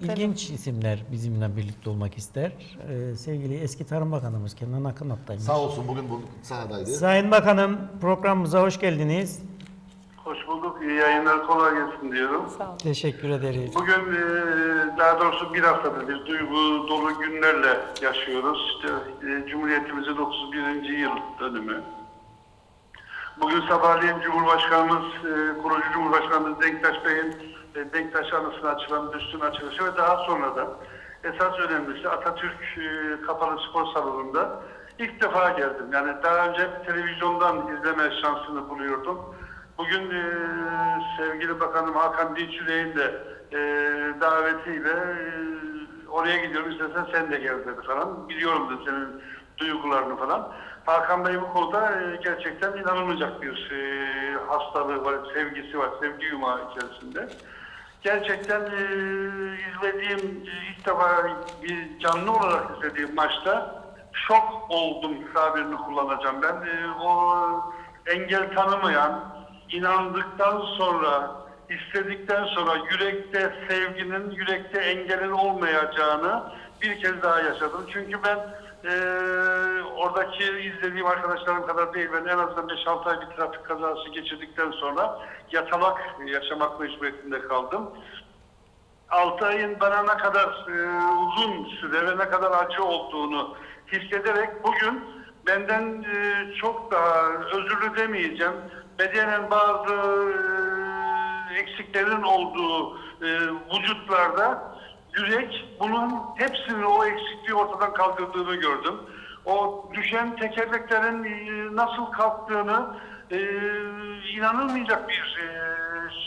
ilginç isimler bizimle birlikte olmak ister. Ee, sevgili eski Tarım Bakanımız Kenan Akın Atay'mış. Sağ olsun bugün bu sahadaydı. Sayın Bakanım programımıza hoş geldiniz. Hoş bulduk. İyi yayınlar kolay gelsin diyorum. Sağ olun. Teşekkür ederiz. Bugün e, daha doğrusu bir haftadır biz duygu dolu günlerle yaşıyoruz. İşte e, Cumhuriyetimizin 31. yıl dönümü. Bugün sabahleyin Cumhurbaşkanımız, e, kurucu Cumhurbaşkanımız Denktaş Bey'in e, Denktaş anısına açılan büstün açılışı ve daha sonra da esas önemlisi Atatürk e, Kapalı Spor Salonu'nda ilk defa geldim. Yani daha önce televizyondan izleme şansını buluyordum. Bugün e, sevgili Bakanım Hakan Dinçüley'in de e, davetiyle e, oraya gidiyorum istersen sen de gel dedi falan. Biliyorum da senin duygularını falan. Hakan Bey bu konuda e, gerçekten inanılmayacak bir e, hastalığı var, sevgisi var, sevgi yumağı içerisinde. Gerçekten e, izlediğim, e, ilk defa bir canlı olarak izlediğim maçta şok oldum tabirini kullanacağım. Ben e, o engel tanımayan, inandıktan sonra, istedikten sonra yürekte sevginin, yürekte engelin olmayacağını bir kez daha yaşadım. Çünkü ben e, oradaki izlediğim arkadaşlarım kadar değil, ben en azından 5-6 ay bir trafik kazası geçirdikten sonra yatalak yaşamak mecburiyetinde kaldım. 6 ayın bana ne kadar e, uzun süre ve ne kadar acı olduğunu hissederek bugün benden e, çok daha özürlü demeyeceğim. Bedenen bazı e, eksiklerin olduğu e, vücutlarda yürek bunun hepsini o eksikliği ortadan kaldırdığını gördüm. O düşen tekerleklerin e, nasıl kalktığını e, inanılmayacak bir e,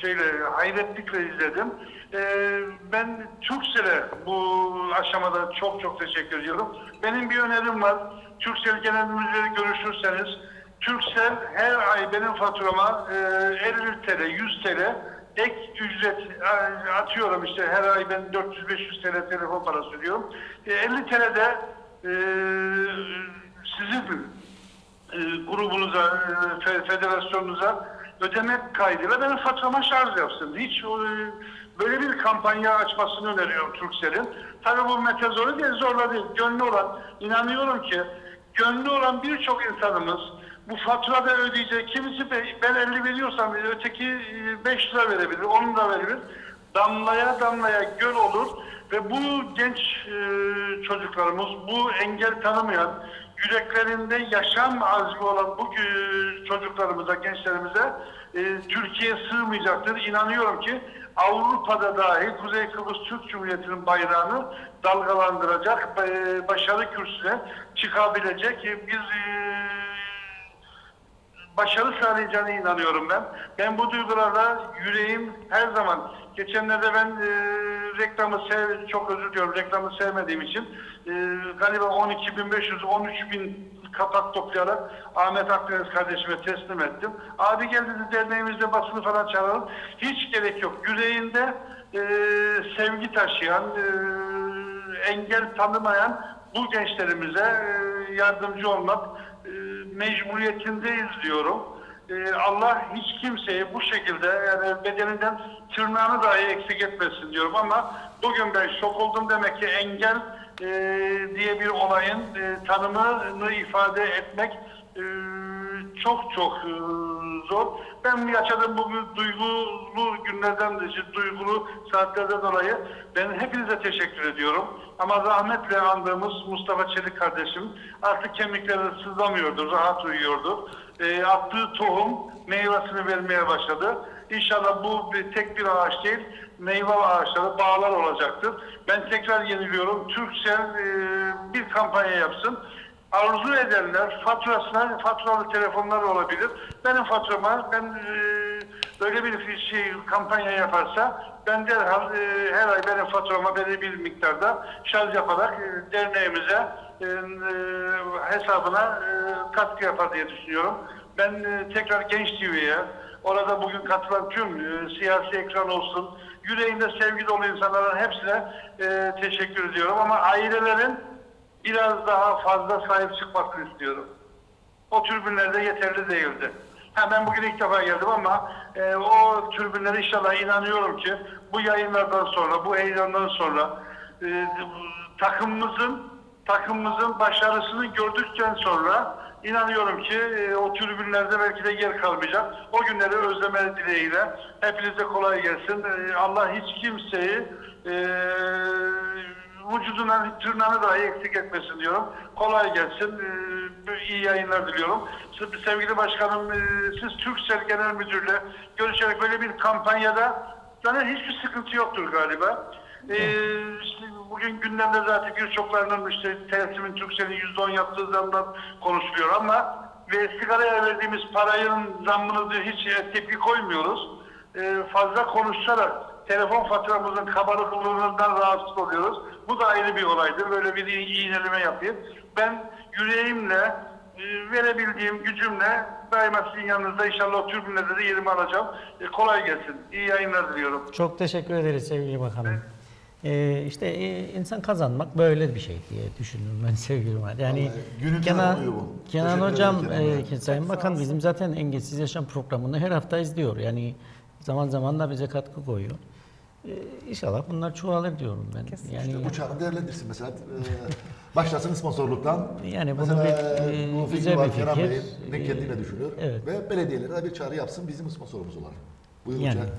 şeyle hayretlikle izledim. Ee, ben Türksel'e bu aşamada çok çok teşekkür ediyorum. Benim bir önerim var. Türksel genel müdürleri görüşürseniz Türksel her ay benim faturama e, 50 TL, 100 TL ek ücret e, atıyorum işte her ay ben 400-500 TL telefon parası ödüyorum. E, 50 TL'de e, sizin e, grubunuza, fe- federasyonunuza ödemek kaydıyla benim faturama şarj yapsın. Hiç böyle bir kampanya açmasını öneriyorum Turkcell'in. Tabii bu Mete zoru değil, zorla değil. Gönlü olan, inanıyorum ki gönlü olan birçok insanımız bu faturada ödeyecek. Kimisi be- ben 50 veriyorsam öteki e, 5 lira verebilir, 10 lira verebilir. Damlaya damlaya göl olur ve bu genç e, çocuklarımız, bu engel tanımayan, yüreklerinde yaşam azmi olan bu e, çocuklarımıza, gençlerimize e, Türkiye sığmayacaktır. İnanıyorum ki Avrupa'da dahi Kuzey Kıbrıs Türk Cumhuriyeti'nin bayrağını dalgalandıracak, e, başarı kürsüne çıkabilecek e, e, başarı sağlayacağına inanıyorum ben. Ben bu duygularla yüreğim her zaman geçenlerde ben e, reklamı sev, çok özür diliyorum reklamı sevmediğim için e, galiba 12.500 13.000 kapak toplayarak Ahmet Akdeniz kardeşime teslim ettim. Abi gel dedi derneğimizde basını falan çağıralım. Hiç gerek yok. Yüreğinde e, sevgi taşıyan, e, engel tanımayan bu gençlerimize e, yardımcı olmak mecburiyetindeyiz diyorum. E, Allah hiç kimseyi bu şekilde yani bedeninden tırnağını dahi eksik etmesin diyorum ama bugün ben şok oldum demek ki engel e, diye bir olayın e, tanımını ifade etmek e, çok çok e, zor. Ben yaşadığım bu duygulu günlerden, duygulu saatlerden dolayı ben hepinize teşekkür ediyorum. Ama rahmetle andığımız Mustafa Çelik kardeşim artık kemikleri sızlamıyordu, rahat uyuyordu. E, attığı tohum meyvesini vermeye başladı. İnşallah bu bir, tek bir ağaç değil, meyve ağaçları, bağlar olacaktır. Ben tekrar yeniliyorum. Türksel e, bir kampanya yapsın arzu edenler faturasına faturalı telefonlar olabilir. Benim faturama ben e, böyle bir şey kampanya yaparsa ben derhal e, her ay benim faturama belli bir miktarda şarj yaparak e, derneğimize hesabına katkı yapar diye düşünüyorum. Ben tekrar Genç TV'ye orada bugün katılan tüm siyasi ekran olsun yüreğinde sevgi dolu insanların hepsine teşekkür ediyorum ama ailelerin biraz daha fazla sahip çıkmasını istiyorum. O tribünlerde yeterli değildi. Ha, ben bugün ilk defa geldim ama e, o tribünlere inşallah inanıyorum ki bu yayınlardan sonra, bu heyecandan sonra e, takımımızın takımımızın başarısını gördükten sonra inanıyorum ki e, o tribünlerde belki de yer kalmayacak. O günleri özleme dileğiyle hepinize kolay gelsin. E, Allah hiç kimseyi e, vücudundan tırnağını dahi eksik etmesin diyorum. Kolay gelsin. E, iyi yayınlar diliyorum. Siz- Sevgili başkanım, e, siz Türksel Genel Müdürle görüşerek böyle bir kampanyada zaten hiçbir sıkıntı yoktur galiba. E, işte bugün gündemde zaten birçoklarının işte Telsim'in Türksel'in %10 yaptığı zamdan konuşuluyor ama ve sigaraya verdiğimiz parayın zammını hiç e, tepki koymuyoruz. E, fazla konuşarak telefon faturamızın kabarıklığından rahatsız oluyoruz. Bu da ayrı bir olaydır. Böyle bir iğneleme yapayım. Ben yüreğimle, e, verebildiğim gücümle daima sizin yanınızda inşallah o tribünlerde de yerimi alacağım. E, kolay gelsin. İyi yayınlar diliyorum. Çok teşekkür ederiz sevgili bakanım. Ee, işte e, insan kazanmak böyle bir şey diye düşünüyorum ben sevgili Murat. Yani Vallahi Kenan, bu. Kenan Teşekkür Hocam, ederim Kenan e, Sayın Bakan bizim zaten Engelsiz Yaşam programını her hafta izliyor. Yani zaman zaman da bize katkı koyuyor. Ee, inşallah bunlar çoğalır diyorum ben. Yani İşte bu çağrı değerlendirsin mesela. E, başlasın sponsorluktan. Yani bunu mesela, bir, e, e, bu güzel fikri var bir Kenan fikir. Bey'in, ne E, kendine düşünür. evet. Ve belediyelere de bir çağrı yapsın bizim sponsorumuz olar. Buyurun Yani.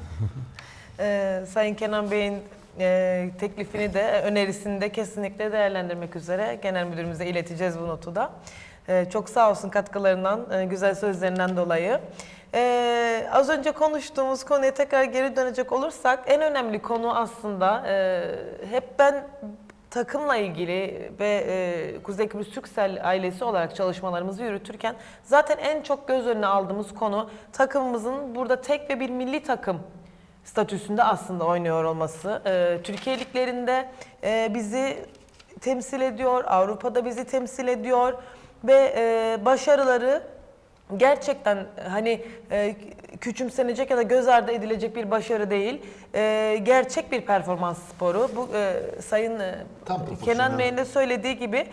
Ee, Sayın Kenan Bey'in e, teklifini de önerisini de kesinlikle değerlendirmek üzere genel müdürümüze ileteceğiz bu notu da. Ee, çok sağ olsun katkılarından, e, güzel sözlerinden dolayı. Ee, az önce konuştuğumuz konuya tekrar geri dönecek olursak en önemli konu aslında e, hep ben takımla ilgili ve e, Kuzey Kıbrıs Türksel ailesi olarak çalışmalarımızı yürütürken zaten en çok göz önüne aldığımız konu takımımızın burada tek ve bir milli takım statüsünde aslında oynuyor olması. Ee, Türkiye liglerinde e, bizi temsil ediyor, Avrupa'da bizi temsil ediyor ve e, başarıları gerçekten hani e, küçümsenecek ya da göz ardı edilecek bir başarı değil. E, gerçek bir performans sporu. Bu e, Sayın e, Kenan. Bey'in de söylediği gibi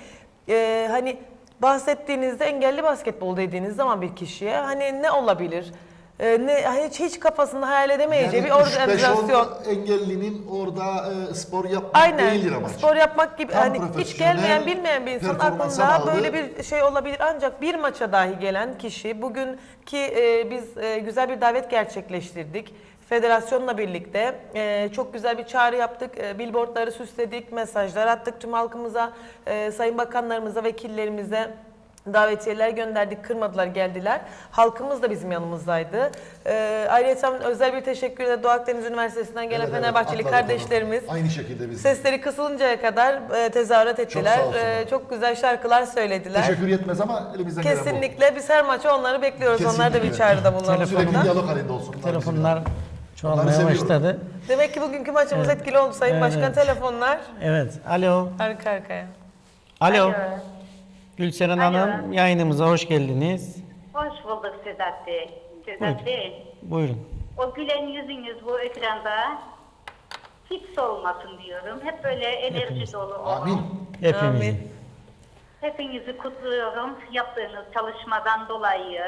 e, hani bahsettiğinizde engelli basketbol dediğiniz zaman bir kişiye hani ne olabilir? E, ne hiç, hiç kafasında hayal edemeyeceği bir organizasyon. engellinin orada e, spor yapmak Aynen. değildir amaç. Spor yapmak gibi Tam hani hiç profesyonel gelmeyen bilmeyen bir insan aklında sağladı. böyle bir şey olabilir ancak bir maça dahi gelen kişi bugün ki e, biz e, güzel bir davet gerçekleştirdik. Federasyonla birlikte e, çok güzel bir çağrı yaptık. E, billboardları süsledik, mesajlar attık tüm halkımıza, e, sayın bakanlarımıza, vekillerimize davetiyeler gönderdik, kırmadılar, geldiler. Halkımız da bizim yanımızdaydı. E, ayrıca özel bir teşekkür de Doğu Akdeniz Üniversitesi'nden gelen Evet, evet, Fenerbahçeli atladık kardeşlerimiz. onu. Aynı şekilde biz. Sesleri kısılıncaya kadar e, tezahürat ettiler. olsunlar. E, çok güzel şarkılar söylediler. Teşekkür yetmez ama elimizden gelen bu. Kesinlikle biz her maça onları bekliyoruz. Onlar da bir Kesinlikle. çağrıda bulunalım. Sürekli burada. diyalog halinde olsun. telefonlar çoğalmaya seviyorum. başladı. Demek ki bugünkü maçımız Evet. etkili oldu Sayın Evet, Başkan. Telefonlar Evet. Alo. arka arkaya. Alo. Alo. Gülseren Alo. Hanım yayınımıza hoş geldiniz. Hoş bulduk Sedat Bey. Buyurun. Sedat Bey, Buyurun. o gülen yüzünüz bu ekranda hiç solmasın diyorum. Hep böyle enerji Hepimiz. dolu olun. Amin. Hepimizin. Amin. Hepinizi kutluyorum yaptığınız çalışmadan dolayı.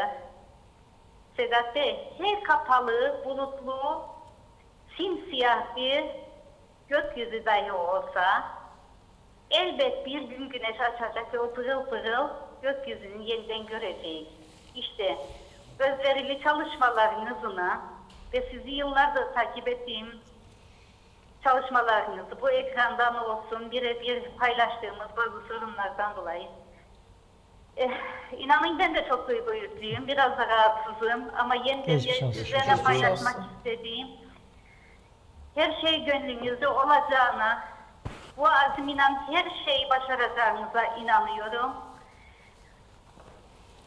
Sedat Bey, her kapalı, bulutlu, simsiyah bir gökyüzü dahi olsa elbet bir gün güneş açacak ve o pırıl pırıl gökyüzünü yeniden göreceğiz. İşte özverili çalışmalarınızını ve sizi yıllardır takip ettiğim çalışmalarınızı bu ekrandan olsun birebir paylaştığımız bazı sorunlardan dolayı Eh, inanın ben de çok duygu yüklüyüm. Biraz da rahatsızım ama yeniden sizlerle paylaşmak istediğim her şey gönlünüzde olacağına, bu azimle her şeyi başaracağınıza inanıyorum.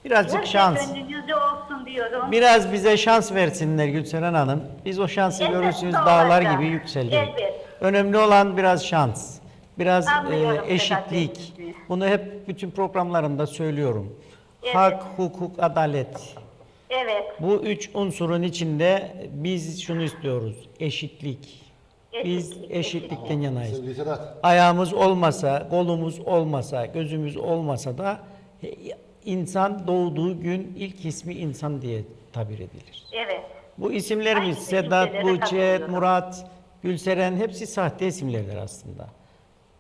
Birazcık Her şans. şey gönlünüzde olsun diyorum. Biraz bize şans versinler Gülseren Hanım. Biz o şansı Elbette görürsünüz dağlar gibi yükseliriz. Elbet. Önemli olan biraz şans. Biraz e, Anlıyorum eşitlik. Bunu hep bütün programlarımda söylüyorum. Evet. Hak, hukuk, adalet. Evet. Bu üç unsurun içinde biz şunu istiyoruz. Eşitlik. Biz Eşitlik, eşitlikten yanayız. Sevgili Sedat. Ayağımız olmasa, kolumuz olmasa, gözümüz olmasa da e, insan doğduğu gün ilk ismi insan diye tabir edilir. Evet. Bu isimlerimiz Aynı Sedat, Buçet. Murat, Gülseren hepsi sahte isimlerdir aslında.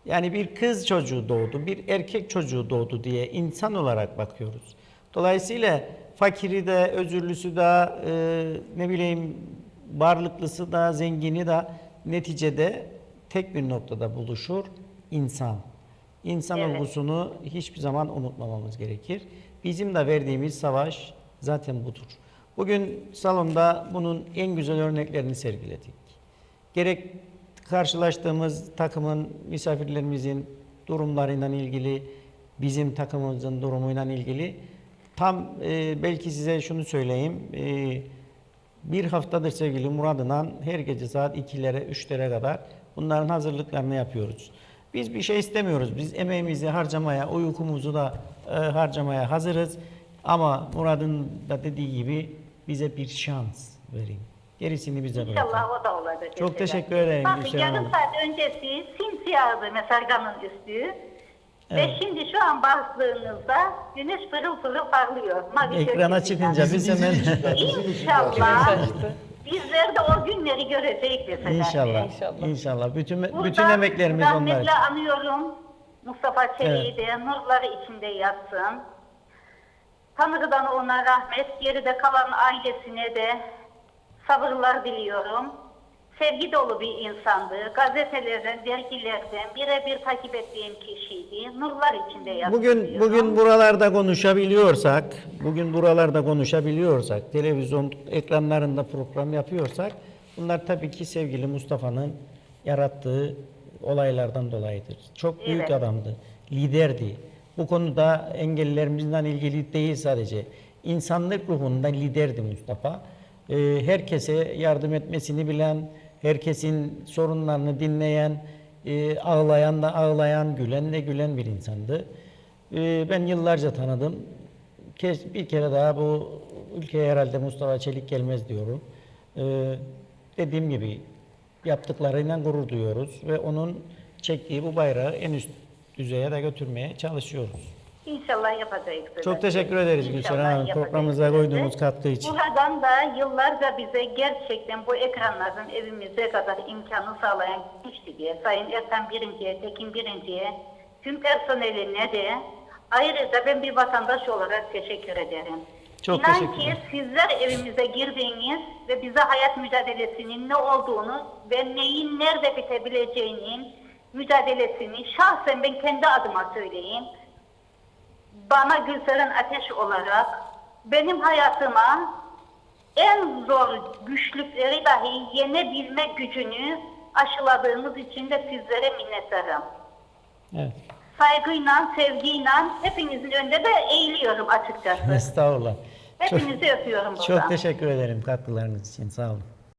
Yani bir kız çocuğu doğdu, bir erkek çocuğu doğdu diye insan olarak bakıyoruz. Dolayısıyla fakiri de, özürlüsü de, e, ne bileyim varlıklısı da, zengini de neticede tek bir noktada buluşur insan. İnsan Evet. olgusunu hiçbir zaman unutmamamız gerekir. Bizim de verdiğimiz savaş zaten budur. Bugün salonda bunun en güzel örneklerini sergiledik. Gerek karşılaştığımız takımın, misafirlerimizin durumlarıyla ilgili, bizim takımımızın durumuyla ilgili tam e, belki size şunu söyleyeyim. e, bir haftadır sevgili Murad'la her gece saat 2'lere 3'lere kadar bunların hazırlıklarını yapıyoruz. Biz bir şey istemiyoruz. Biz emeğimizi harcamaya, uykumuzu da e, harcamaya hazırız. Ama Murad'ın da dediği gibi bize bir şans verin. Gerisini bize bırakın. İnşallah o da olacak. Çok mesela. teşekkür ederim Bakın yarım saat öncesi simsiyahdı mesarganın üstü. Ve Evet. şimdi şu an bastığınızda güneş pırıl pırıl parlıyor. Mavi Ekrana çıkınca biz hemen. İnşallah bizler de o günleri göreceğiz mesela. inşallah, İnşallah. inşallah. Bütün Buradan bütün emeklerimiz onlar. rahmetle için. anıyorum. Mustafa Çelik'i de nurları içinde yatsın. Tanrı'dan ona rahmet, geride kalan ailesine de sabırlar diliyorum. Sevgi dolu bir insandı. Gazetelerden, dergilerden birebir takip ettiğim kişiydi. Nurlar içinde yatsın Bugün bugün buralarda konuşabiliyorsak, bugün buralarda konuşabiliyorsak, televizyon ekranlarında program yapıyorsak, bunlar tabii ki sevgili Mustafa'nın yarattığı olaylardan dolayıdır. Çok büyük Evet. adamdı, liderdi. Bu konuda engellilerimizden ilgili değil sadece, insanlık ruhunda liderdi Mustafa. Ee, herkese yardım etmesini bilen, herkesin sorunlarını dinleyen, e, ağlayan da ağlayan, gülen de gülen bir insandı. E, ben yıllarca tanıdım. Bir kere daha bu ülkeye herhalde Mustafa Çelik gelmez diyorum. E, dediğim gibi yaptıklarıyla gurur duyuyoruz ve onun çektiği bu bayrağı en üst düzeye de götürmeye çalışıyoruz. İnşallah yapacağız. Çok teşekkür ederiz Gülşen Hanım programımıza koyduğunuz katkı için. Buradan da yıllarca bize gerçekten bu ekranlardan evimize kadar imkanı sağlayan kişi diye Sayın Ertan Birinci'ye, Tekin Birinci'ye, tüm personeline de ayrıca ben bir vatandaş olarak teşekkür ederim. Çok İnan teşekkür ki sizler evimize girdiğiniz ve bize hayat mücadelesinin ne olduğunu ve neyin nerede bitebileceğinin mücadelesini şahsen ben kendi adıma söyleyeyim bana Gülseren Ateş olarak benim hayatıma en zor güçlükleri dahi yenebilme gücünü aşıladığınız için de sizlere minnettarım. Evet. Saygıyla, sevgiyle hepinizin önünde de eğiliyorum açıkçası. Estağfurullah. Çok, Hepinizi öpüyorum buradan. çok teşekkür ederim katkılarınız için. Sağ olun.